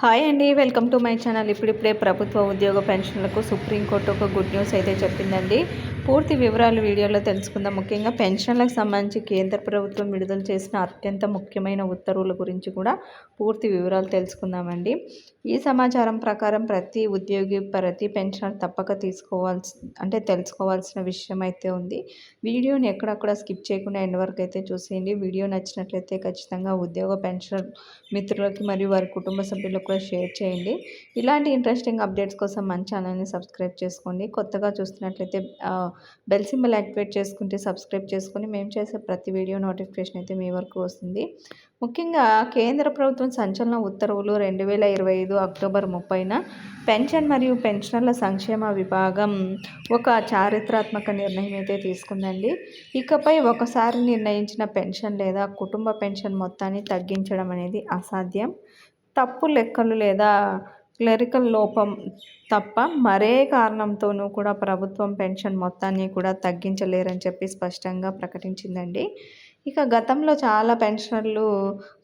Hi అండి welcome to my channel. ఇప్పుడిప్పుడే ప్రభుత్వ ఉద్యోగ పెన్షన్లకు సుప్రీంకోర్టు ఒక గుడ్ న్యూస్ అయితే చెప్పిందండి. పూర్తి వివరాలు వీడియోలో తెలుసుకుందాం. ముఖ్యంగా పెన్షన్లకు సంబంధించి కేంద్ర ప్రభుత్వం విడుదల చేసిన అత్యంత ముఖ్యమైన ఉత్తర్వుల గురించి కూడా పూర్తి వివరాలు తెలుసుకుందామండి. ఈ సమాచారం ప్రకారం ప్రతి ఉద్యోగి ప్రతి పెన్షన్ తప్పక తీసుకోవాల్సి అంటే తెలుసుకోవాల్సిన విషయం అయితే ఉంది. వీడియోని ఎక్కడక్కడ స్కిప్ చేయకుండా ఎండ్ వరకు అయితే చూసేయండి. వీడియో నచ్చినట్లయితే ఖచ్చితంగా ఉద్యోగ పెన్షన్ మిత్రులకి మరియు వారి కుటుంబ సభ్యులకు కూడా షేర్ చేయండి. ఇలాంటి ఇంట్రెస్టింగ్ అప్డేట్స్ కోసం మన ఛానల్ని సబ్స్క్రైబ్ చేసుకోండి. కొత్తగా చూస్తున్నట్లయితే బెల్ సింబల్ యాక్టివేట్ చేసుకుంటే సబ్స్క్రైబ్ చేసుకొని మేము చేసే ప్రతి వీడియో నోటిఫికేషన్ అయితే మీ వరకు వస్తుంది. ముఖ్యంగా కేంద్ర ప్రభుత్వం సంచలన ఉత్తర్వులు రెండు వేల ఇరవై ఐదు అక్టోబర్ ముప్పైన పెన్షన్ మరియు పెన్షనర్ల సంక్షేమ విభాగం ఒక చారిత్రాత్మక నిర్ణయం అయితే తీసుకుందండి. ఇకపై ఒకసారి నిర్ణయించిన పెన్షన్ లేదా కుటుంబ పెన్షన్ మొత్తాన్ని తగ్గించడం అనేది అసాధ్యం. తప్పు లెక్కలు లేదా క్లరికల్ లోపం తప్ప మరే కారణంతోనూ కూడా ప్రభుత్వం పెన్షన్ మొత్తాన్ని కూడా తగ్గించలేరని చెప్పి స్పష్టంగా ప్రకటించిందండి. ఇక గతంలో చాలా పెన్షనర్లు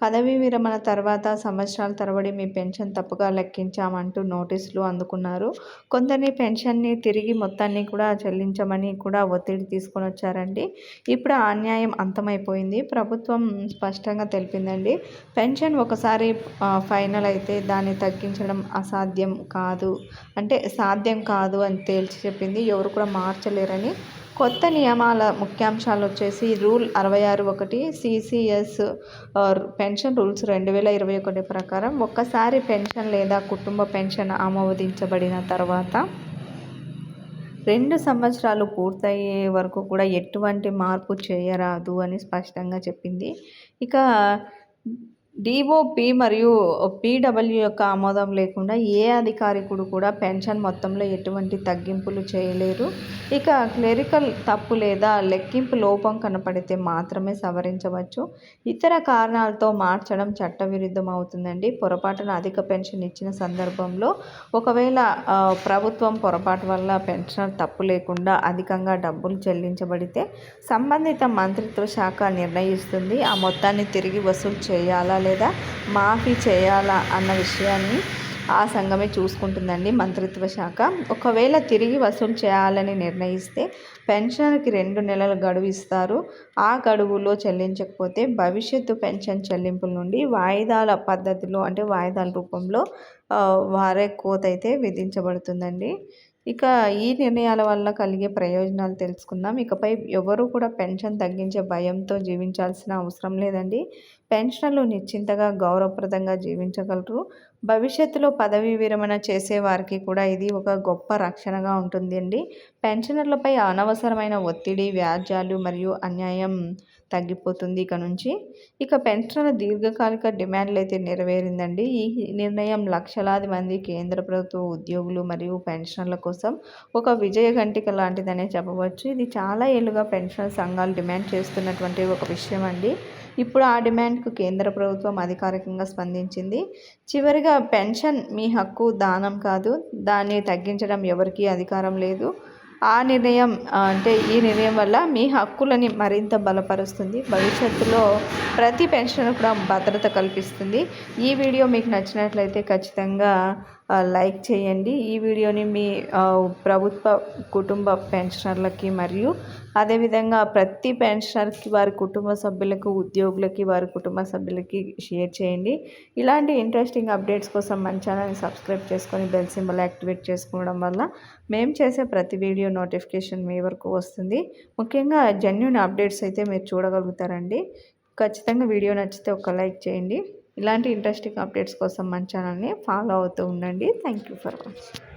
పదవీ విరమణ తర్వాత సంవత్సరాల తరబడి మీ పెన్షన్ తప్పుగా లెక్కించామంటూ నోటీసులు అందుకున్నారు. కొందరిని పెన్షన్ని తిరిగి మొత్తాన్ని కూడా చెల్లించమని కూడా ఒత్తిడి తీసుకొని వచ్చారండి. ఇప్పుడు ఆ అన్యాయం అంతమైపోయింది. ప్రభుత్వం స్పష్టంగా తెలిపిందండి. పెన్షన్ ఒకసారి ఫైనల్ అయితే దాన్ని తగ్గించడం అసాధ్యం కాదు. అంటే సాధ్యం కాదు అని తేల్చి చెప్పింది. ఎవరు కూడా మార్చలేరని కొత్త నియమాల ముఖ్యాంశాలు వచ్చేసి రూల్ అరవై ఆరు ఒకటి సిసిఎస్ పెన్షన్ రూల్స్ రెండు వేల ఇరవై ఒకటి ప్రకారం ఒక్కసారి పెన్షన్ లేదా కుటుంబ పెన్షన్ ఆమోదించబడిన తర్వాత రెండు సంవత్సరాలు పూర్తయ్యే వరకు కూడా ఎటువంటి మార్పు చేయరాదు అని స్పష్టంగా చెప్పింది. ఇక డిఓపి మరియు పీడబ్ల్యూ యొక్క ఆమోదం లేకుండా ఏ అధికారికుడు కూడా పెన్షన్ మొత్తంలో ఎటువంటి తగ్గింపులు చేయలేరు. ఇక క్లెరికల్ తప్పు లేదా లెక్కింపు లోపం కనపడితే మాత్రమే సవరించవచ్చు. ఇతర కారణాలతో మార్చడం చట్టవిరుద్ధం అవుతుందండి పొరపాటున అధిక పెన్షన్ ఇచ్చిన సందర్భంలో ఒకవేళ ప్రభుత్వం పొరపాటు వల్ల పెన్షన్ తప్పు లేకుండా అధికంగా డబ్బులు చెల్లించబడితే సంబంధిత మంత్రిత్వ శాఖ నిర్ణయిస్తుంది. ఆ మొత్తాన్ని తిరిగి వసూలు చేయాలా లేదా మాఫీ చేయాలా అన్న విషయాన్ని ఆ సంఘమే చూసుకుంటుందండి మంత్రిత్వ శాఖ. ఒకవేళ తిరిగి వసూలు చేయాలని నిర్ణయిస్తే పెన్షన్కి రెండు నెలల గడువు ఇస్తారు. ఆ గడువులో చెల్లించకపోతే భవిష్యత్తు పెన్షన్ చెల్లింపుల నుండి వాయిదాల పద్ధతిలో అంటే వాయిదాల రూపంలో వారే కోత అయితే విధించబడుతుందండి. ఇక ఈ నిర్ణయాల వల్ల కలిగే ప్రయోజనాలు తెలుసుకుందాం. ఇకపై ఎవరు కూడా పెన్షన్ తగ్గించే భయంతో జీవించాల్సిన అవసరం లేదండి. పెన్షన్లు నిశ్చింతగా గౌరవప్రదంగా జీవించగలరు. భవిష్యత్తులో పదవీ విరమణ చేసే వారికి కూడా ఇది ఒక గొప్ప రక్షణగా ఉంటుంది అండి. పెన్షనర్లపై అనవసరమైన ఒత్తిడి వ్యాజ్యాలు మరియు అన్యాయం తగ్గిపోతుంది ఇక నుంచి. ఇక పెన్షన్ల దీర్ఘకాలిక డిమాండ్లు అయితే నెరవేరిందండి. ఈ నిర్ణయం లక్షలాది మంది కేంద్ర ప్రభుత్వ ఉద్యోగులు మరియు పెన్షన్ల కోసం ఒక విజయ గంటిక లాంటిదనే చెప్పవచ్చు. ఇది చాలా ఏళ్ళుగా పెన్షన్ సంఘాలు డిమాండ్ చేస్తున్నటువంటి ఒక విషయం అండి ఇప్పుడు ఆ డిమాండ్కు కేంద్ర ప్రభుత్వం అధికారికంగా స్పందించింది. చివరిగా పెన్షన్ మీ హక్కు దానం కాదు దాన్ని తగ్గించడం ఎవరికీ అధికారం లేదు. ఆ నిర్ణయం అంటే ఈ నిర్ణయం వల్ల మీ హక్కులని మరింత బలపరుస్తుంది. భవిష్యత్తులో ప్రతి పెన్షన్ కూడా భద్రత కల్పిస్తుంది. ఈ వీడియో మీకు నచ్చినట్లయితే ఖచ్చితంగా లైక్ చేయండి. ఈ వీడియోని మీ ప్రభుత్వ కుటుంబ పెన్షనర్లకి మరియు అదేవిధంగా ప్రతి పెన్షనర్కి వారి కుటుంబ సభ్యులకు ఉద్యోగులకి వారి కుటుంబ సభ్యులకి షేర్ చేయండి. ఇలాంటి ఇంట్రెస్టింగ్ అప్డేట్స్ కోసం మన ఛానల్ని సబ్స్క్రైబ్ చేసుకొని బెల్ సింబల్ యాక్టివేట్ చేసుకోవడం వల్ల మేము చేసే ప్రతి వీడియో నోటిఫికేషన్ మీ వరకు వస్తుంది. ముఖ్యంగా జెన్యున్ అప్డేట్స్ అయితే మీరు చూడగలుగుతారండి. ఖచ్చితంగా వీడియో నచ్చితే ఒక లైక్ చేయండి. ఇలాంటి ఇంట్రెస్టింగ్ అప్డేట్స్ కోసం మన ఛానల్ని ఫాలో అవుతూ ఉండండి. Thank you for watching